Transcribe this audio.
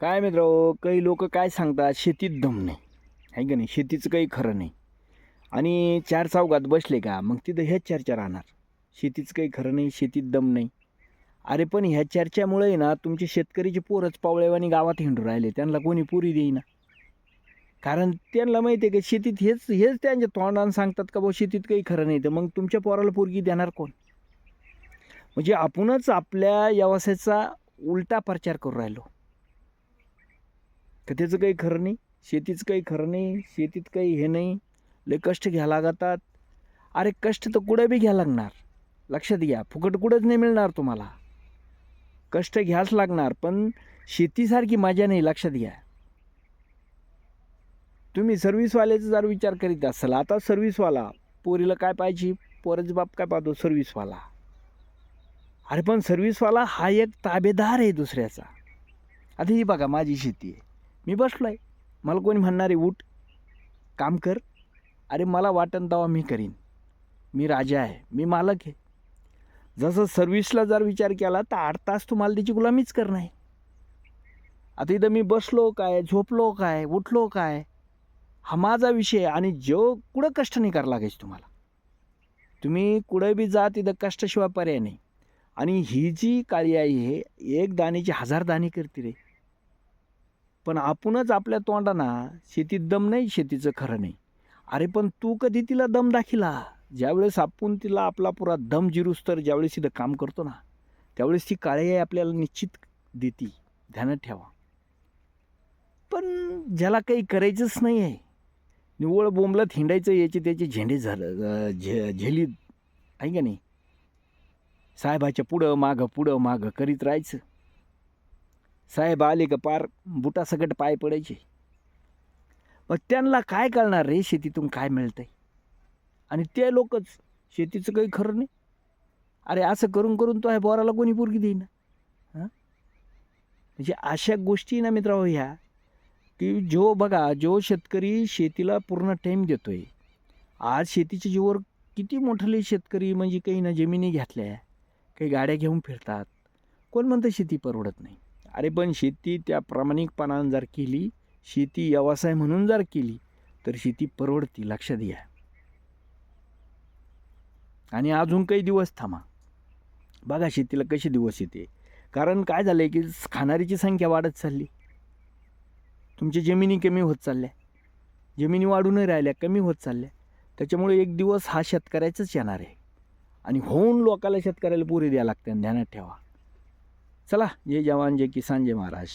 काय मित्र हो, काही लोक काय सांगतात शेतीत दम नाही. आहे का नाही? शेतीचं काही खरं नाही. आणि चार चौघात बसले का मग तिथं ह्याच चर्चा राहणार. शेतीचं काही खरं नाही शेतीत दम नाही. अरे पण ह्या चर्चेमुळे ना तुमचे शेतकरीचे पोरच पावळेवानी गावात हिंडू राहिले त्यांना कोणी पुरी देईना. कारण त्यांना माहिती आहे की शेतीत हेच हेच त्यांच्या तोंडानं सांगतात का भाऊ शेतीत काही खरं नाही. तर मग तुमच्या पोराला पोरगी देणार कोण? म्हणजे आपणच आपल्या व्यवसायाचा उलटा प्रचार करू राहिलो. तर त्याचं काही खरं नाही? शेतीचं काही खरं नाही शेतीत काही हे नाही. लय कष्ट घ्या लागतात. अरे कष्ट तर कुठं बी घ्या लागणार? लक्षात घ्या फुकट कुठंच नाही मिळणार तुम्हाला. कष्ट घ्याच लागणार पण शेतीसारखी मजा नाही लक्षात घ्या. तुम्ही सर्व्हिसवाल्याचा जर विचार करीत असाल आता सर्व्हिसवाला पोरीला काय पाहिजे? पोराचा बाप काय पाहतो सर्व्हिसवाला अरे पण सर्व्हिसवाला हा एक ताबेदार आहे दुसऱ्याचा. आता ही बघा माझी शेती आहे. मी बसलो आहे मला कोणी म्हणणार आहे उठ काम कर. अरे मला वाटन तेव्हा मी करीन. मी राजा आहे मी मालक आहे. जसं सर्व्हिसला जर विचार केला तर आठ तास तुम्हाला त्याची गुलामीच करणं आहे. आता इथं मी बसलो काय झोपलो काय उठलो काय हा माझा विषय आहे आणि जो कुठं कष्ट नाही करायला लागायचं तुम्हाला. तुम्ही कुठं बी जा तिथं कष्टाशिवाय पर्याय नाही. आणि ही जी काळी आई आहे एक दाणीची हजार दाणी करते रे. पण आपणच आपल्या तोंडाना शेतीत दम नाही शेतीचं खरं नाही. अरे पण तू कधी तिला दम दाखिला? ज्यावेळेस आपण तिला आपला पुरा दम जिरूस तर ज्यावेळेस तिथं काम करतो ना त्यावेळेस ती काळी आपल्याला निश्चित देती. ध्यानात ठेवा. पण ज्याला काही करायचंच नाही आहे निव्वळ बोंबलत हिंडायचं याचे त्याचे झेंडे झालं झे झेली आहे का नाही? साहेबाच्या पुढं मागं पुढं मागं करीत राहायचं. साहेब आले का पार बुटासकट पाय पडायचे. मग त्यांना काय कळणार रे शेतीतून काय मिळतंय? आणि ते लोकच शेतीचं काही खरं नाही. अरे असं करून करून तो आहे बोराला कोणी पोरगी देईना. हां? म्हणजे अशा गोष्टी ना मित्रांनो ह्या की जो बघा जो शेतकरी शेतीला पूर्ण टाईम देतो आहे आज शेतीच्या जीवर किती मोठले शेतकरी म्हणजे काही ना जमिनी घेतल्या काही गाड्या घेऊन फिरतात. कोण म्हणतं शेती परवडत नाही? अरे पण शेती त्या प्रामाणिकपणानं जर केली शेती व्यवसाय म्हणून जर केली तर शेती परवडती लक्षात घ्या. आणि अजून काही दिवस थांबा. बघा शेतीला कसे दिवस येते. कारण काय झालं आहे की खाणारीची संख्या वाढत चालली. तुमच्या जमिनी कमी होत चालल्या. जमिनी वाढूनही राहिल्या कमी होत चालल्या. त्याच्यामुळे एक दिवस हा शेतकऱ्याचाच येणार आहे. आणि होऊन लोकाला शेतकऱ्याला पुरे द्यावं लागतं ध्यानात ठेवा. चला जय जवान जय किसान जय महाराज.